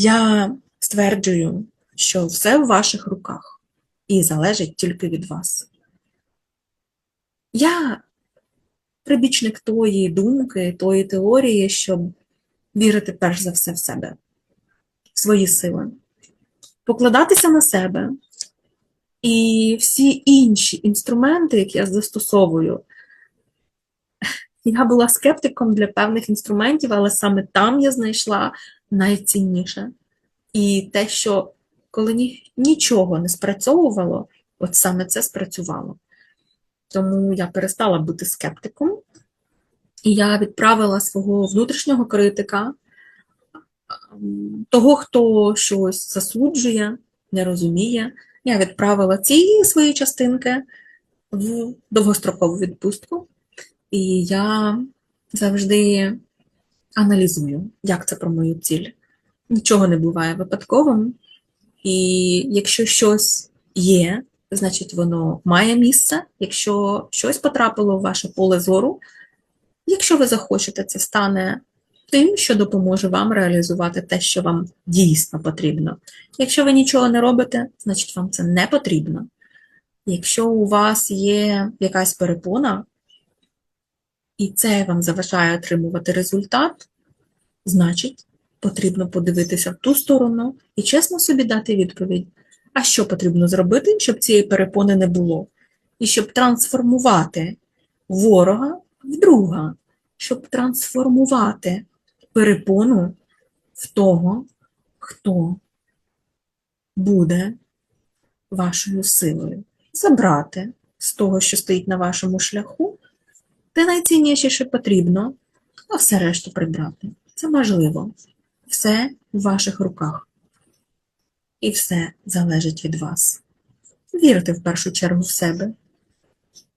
Я стверджую, що все в ваших руках і залежить тільки від вас. Я прибічник тої думки, тої теорії, щоб вірити перш за все в себе, в свої сили, покладатися на себе і всі інші інструменти, які я застосовую. Я була скептиком для певних інструментів, але саме там я знайшла найцінніше. І те, що коли ні, нічого не спрацьовувало, от саме це спрацювало. Тому я перестала бути скептиком, і я відправила свого внутрішнього критика, ем, того, хто щось засуджує, не розуміє. Я відправила ці свої частинки в довгострокову відпустку, і я завжди аналізую, як це про мою ціль. Нічого не буває випадковим, і якщо щось є, значить воно має місце. Якщо щось потрапило в ваше поле зору, якщо ви захочете, це стане тим, що допоможе вам реалізувати те, що вам дійсно потрібно. Якщо ви нічого не робите, значить вам це не потрібно. Якщо у вас є якась перепона, і це вам заважає отримувати результат, значить потрібно подивитися в ту сторону і чесно собі дати відповідь, а що потрібно зробити, щоб цієї перепони не було, і щоб трансформувати ворога в друга, щоб трансформувати перепону в того, хто буде вашою силою, забрати з того, що стоїть на вашому шляху, те найцінніше, що потрібно, а все решту прибрати. Це можливо. Все в ваших руках. І все залежить від вас. Вірте в першу чергу в себе.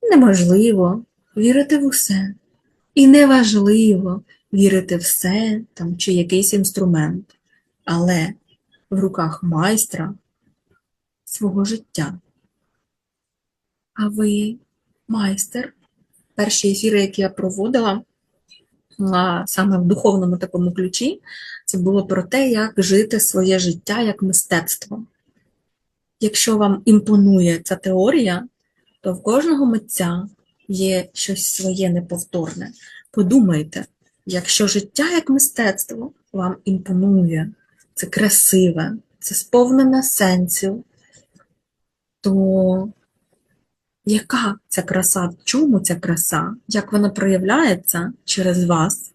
Неможливо вірити в усе. І неважливо вірити в все там, чи якийсь інструмент, але в руках майстра свого життя. А ви майстер? Перші ефіри, які я проводила, саме в духовному такому ключі, це було про те, як жити своє життя як мистецтво. Якщо вам імпонує ця теорія, то в кожного митця є щось своє неповторне. Подумайте, якщо життя як мистецтво вам імпонує, це красиве, це сповнене сенсів, то яка ця краса, в чому ця краса, як вона проявляється через вас?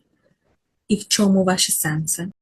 І в чому ваші сенси?